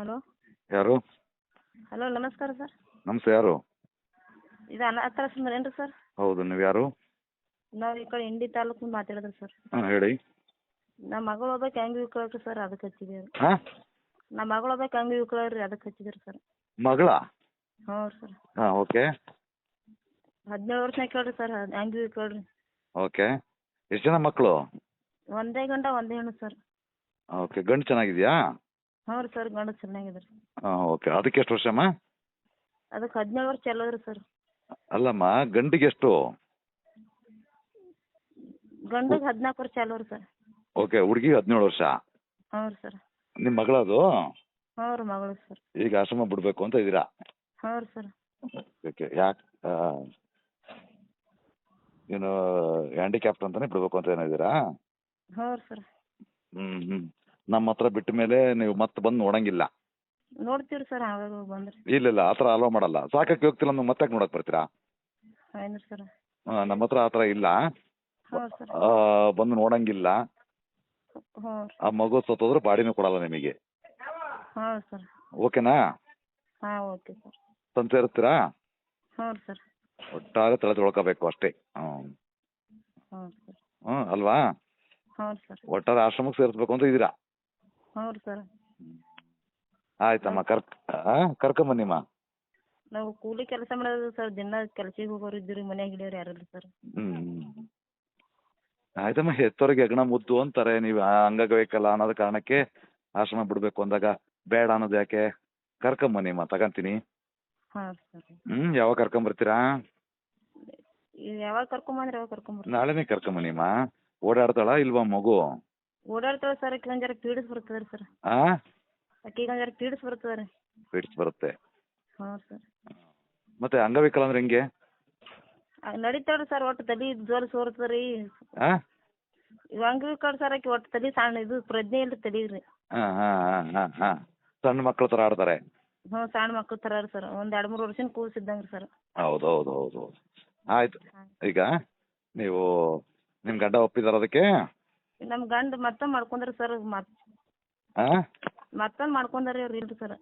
Hello? ಯಾರು? Hello ನಮಸ್ಕಾರ sir. ನಮಸ್ತೆ ಯಾರು? ಇದು ಅನಾಥರ ಆಶ್ರಮ ಏನ್ರಿ ಸರ್? ಹೌದು ನೀವು ಯಾರು? ನಾವು ಈ ಕಡೆ ಇಂಡಿ ತಾಲೂಕು ಮಾತಾಡಿದ್ರಿ ಸರ್. ಹಾಂ ಹೇಳಿ. ನಮ್ಮ ಮಗಳು ಒಬ್ಬಾಕಿ ಅಂಗಿ ವಿಕಲಾಳ್ರಿ ಸರ್ ಅದಕ್ಕೆ ಹಚ್ಚಿದ್ದೀವಿ ಹಾಂ? ನಮ್ಮ ಮಗಳು ಒಬ್ಬಾಕಿ ಅಂಗಿ ವಿಕಲಾಳ್ರಿ ಅದಕ್ಕೆ ಹಚ್ಚಿದ್ರಿ ಸರ್. ಮಗಳ? ಹ್ಞೂ ಸರ್. ಹಾಂ ಓಕೆ. ಹದಿನೇಳು ವರ್ಷ ಕೇಳ್ರಿ ಸರ್ ಅಂಗಿ ವಿಕಲಾಳ್ರಿ ಓಕೆ. ಎಷ್ಟು ಜನ ಮಕ್ಕಳು? ಒಂದೇ ಗಂಡ ಒಂದೇ ಹೆಣ್ಣು ಸರ್. ಓಕೆ ಗಂಡು ಚೆನ್ನಾಗಿದೆಯಾ? ಹ್ಞೂ ರೀ ಸರ್ ಗಂಡ ಚೆನ್ನಾಗಿದೆ ರೀ ಹಾಂ ಓಕೆ. ಅದಕ್ಕೆ ಎಷ್ಟು ವರ್ಷಮ್ಮ? ಅದಕ್ಕೆ ಹದಿನೇಳು ವರ್ಷ ಎಲ್ಲದ್ರಿ ಸರ್. ಅಲ್ಲಮ್ಮ ಗಂಡಿಗೆ ಎಷ್ಟು? ಗಂಡಿಗೆ ಹದಿನಾಲ್ಕು ವರ್ಷ ಚಲೋ ರೀ ಸರ್. ಓಕೆ ಹುಡುಗಿಗೆ ಹದಿನೇಳು ವರ್ಷ? ಹ್ಞೂ ರೀ ಸರ್. ನಿಮ್ಮ ಮಗಳದು? ಹ್ಞೂ ರೀ ಮಗಳು ಸರ್. ಈಗ ಆಶ್ರಮ ಬಿಡಬೇಕು ಅಂತ ಇದ್ದೀರಾ? ಹ್ಞೂ ರೀ ಸರ್. ಓಕೆ ಯಾಕೆ ಏನು ಹ್ಯಾಂಡಿಕ್ಯಾಪ್ಟ್ ಅಂತಾನೆ ಬಿಡಬೇಕು ಅಂತ ಏನಿದ್ದೀರಾ ಹ್ಞೂ ರೀ ಸರ್. ಹ್ಞೂ ಹ್ಞೂ ನಮ್ಮ ಹತ್ರ ಬಿಟ್ಟ ಮೇಲೆ ನೀವು ಮತ್ತೆ ಬಂದು ನೋಡಂಗಿಲ್ಲ. ನೋಡ್ತೀವಿ ಸರ್ ಆವಾಗ ಬಂದ್ರಿ. ಇಲ್ಲ ಇಲ್ಲ ಆ ಥರ ಅಲೋ ಮಾಡಲ್ಲ. ಸಾಕಕ್ಕೆ ಹೋಗ್ತಿಲ್ಲ ಅಂದ್ರೆ ಮತ್ತೆ ನೋಡಕ್ ಬರ್ತೀರಾ? ಸರ್? ಆ, ನಮ್ಮ ಹತ್ರ ಆ ಥರ ಇಲ್ಲ. ಹ್ಞೂ ಸರ್. ಆ, ಬಂದು ನೋಡಂಗಿಲ್ಲ. ಹ್ಞೂ ಆ ಮಗು ಸತ್ತೋದ್ರೆ ಬಾಡಿನೂ ಕೊಡಲ್ಲ ನಿಮಗೆ. ಹಾಂ ಸರ್. ಓಕೆನಾ? ಹಾಂ ಓಕೆ ಸರ್. ತಂದು ಸೇರಿಸ್ತೀರಾ? ಹ್ಞೂ ಸರ್. ಒಟ್ಟಾರೆ ತಲೆ ತೊಳ್ಕೋಬೇಕು ಅಷ್ಟೇ. ಹ್ಮ್. ಹ್ಞೂ ಸರ್. ಅಲ್ವಾ? ಹ್ಞೂ ಸರ್. ಒಟ್ಟಾರೆ ಆಶ್ರಮಕ್ಕೆ ಸೇರಿಸ್ಬೇಕು ಅಂತ ಇದ್ದೀರಾ? ಹ್ಞೂ ರೀ ಸರ್ ಆಯ್ತಮ್ಮ ಕರ್ಕ ಕರ್ಕೊಂಡ್ ಬನ್ನಿಮ್ಮ. ನಾವು ಕೂಲಿ ಕೆಲಸ ಮಾಡೋದು ಸರ್ ದಿನ ಕೆಲ್ಸಕ್ಕೆ ಹೋಗೋರು ಇದ್ದೀವಿ ಮನ್ಯಾಗ ಹಿಡಿಯೋರು ಯಾರಿಲ್ಲ ಸರ್ ಹ್ಮ್ ಆಯ್ತಮ್ಮ ಹೆತ್ತೋರಿಗೆ ಹೆಗ್ಣ ಮುದ್ದು ಅಂತಾರೆ ನೀವು ಅಂಗವೈಕಲ್ಲ ಅನ್ನೋದ ಕಾರಣಕ್ಕೆ ಆಶ್ರಮ ಬಿಡ್ಬೇಕು ಅಂದಾಗ ಬೇಡ ಅನ್ನೋದು ಯಾಕೆ? ಕರ್ಕೊಂಬನ್ನಿಮ್ಮ ತಗಂತೀನಿ. ಹಾಂ ಸರ್ ಹ್ಮ್ ಯಾವಾಗ ಕರ್ಕೊಂಬರ್ತೀರಾ ಬರ್ತೀರಾ? ಯಾವಾಗ ಕರ್ಕೊಂಬಂದ್ರೆ ಯಾವಾಗ ಕರ್ಕೊಂಬರ್ತೀವಿ ನಾಳೆನೇ ಕರ್ಕೊಂಬನ್ನಿಮ್ಮ ಓಡಾಡ್ತಾಳ ಇಲ್ವಾ ಮಗು? ಓಡಾಡ್ತಾಳೆ ಸರ್ ಆಕಿಗೆ ಒಂದು ಜರ ಪೀಡಿಸ್ ಬರ್ತದೆ ರೀ ಸರ್ ಆ? ಆಕಿಗೆ ಒಂದು ಜರ ಪೀಡಿಸ್ ಬರ್ತದೆ ರೀ ಬರುತ್ತೆ. ಹಾ ಸರ್ ಮತ್ತೆ ಅಂಗವಿಕಲ ಅಂದ್ರೆ ಹೆಂಗೆ? ನಡೀತಾವ್ರಿ ಸರ್ ಒಟ್ಟು ತಲೆ ಜೋರು ಸೋರ್ತದೆ ರೀ. ಆ? ಕಡ್ ಸರ್ ಆಕಿ ಒಟ್ಟು ತಲೆ ಸಣ್ಣ ಇದು ಪ್ರಜ್ಞೆ ಇಲ್ಲ ತಲೆ ರೀ. ಹಾ ಹಾ ಹಾ ಹಾ ಹಾ. ಸಣ್ಣ ಮಕ್ಳ ತರ ಆಡ್ತಾರೆ. ಹ್ಮ್ ಸಣ್ಣ ಮಕ್ಳು ಥರ ರೀ ಸರ್ ಒಂದು ಎರಡು ಮೂರು ವರ್ಷದ ಕೂಸಿದ್ದಂಗೆ ರೀ ಸರ್ ಹೌದು ಹೌದು ಹೌದು ಹೌದು. ಆಯ್ತು. ಈಗ ನೀವು ನಿಮ್ ಗಂಡ ಒಪ್ಪಿದಾರ ಅದಕ್ಕೆ? ನಮ್ಮ ಗಂಡ ಮತ್ತ ಮಾಡ್ಕೊಂಡ್ರಿ ಸರ್ ಮತ್ ಆ? ಮತ್ತೊಂದು ಮಾಡ್ಕೊಂಡಾರಿ ಅವ್ರು ಇಲ್ರಿ ಸರ್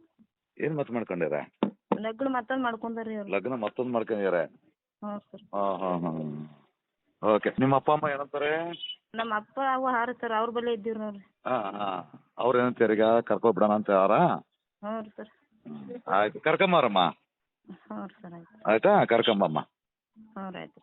ಏನ್ ಮತ್ ಮಾಡ್ಕೊಂಡಾರ ಲಗ್ನ ಮತ್ತೊಂದು ಮಾಡ್ಕೊಂಡಾರಿ ಅವ್ರು. ಲಗ್ನ ಮತ್ತೊಂದ್ ಮಾಡ್ಕೊಂಡಿದಾರ ಹ್ಞೂ ಸರ್ ಹಾ ಹಾ ಹಾ ಓಕೆ ನಿಮ್ಮ ಅಪ್ಪ ಅಮ್ಮ ಏನಂತಾರೆ? ನಮ್ಮ ಅಪ್ಪ ಅವ ಹಾರ ಸರ್ ಅವ್ರ ಬಳಿ ಇದ್ದೀವಿ ನೋಡ್ರಿ. ಹಾ ಹಾ. ಅವ್ರ ಏನಂತಾರೆ ಈಗ ಕರ್ಕೊ ಬಿಡೋಣ ಅಂತ ಯಾರ ಹ್ಞೂ ರೀ ಸರ್ ಆಯ್ತು. ಕರ್ಕೊಂಬಾರಮ್ಮ ಹ್ಞೂ ರೀ ಸರ್ ಆಯ್ತು. ಆಯ್ತಾ? ಕರ್ಕೊಂಬಮ್ಮ ಹ್ಞೂ ರೀ ಆಯ್ತು.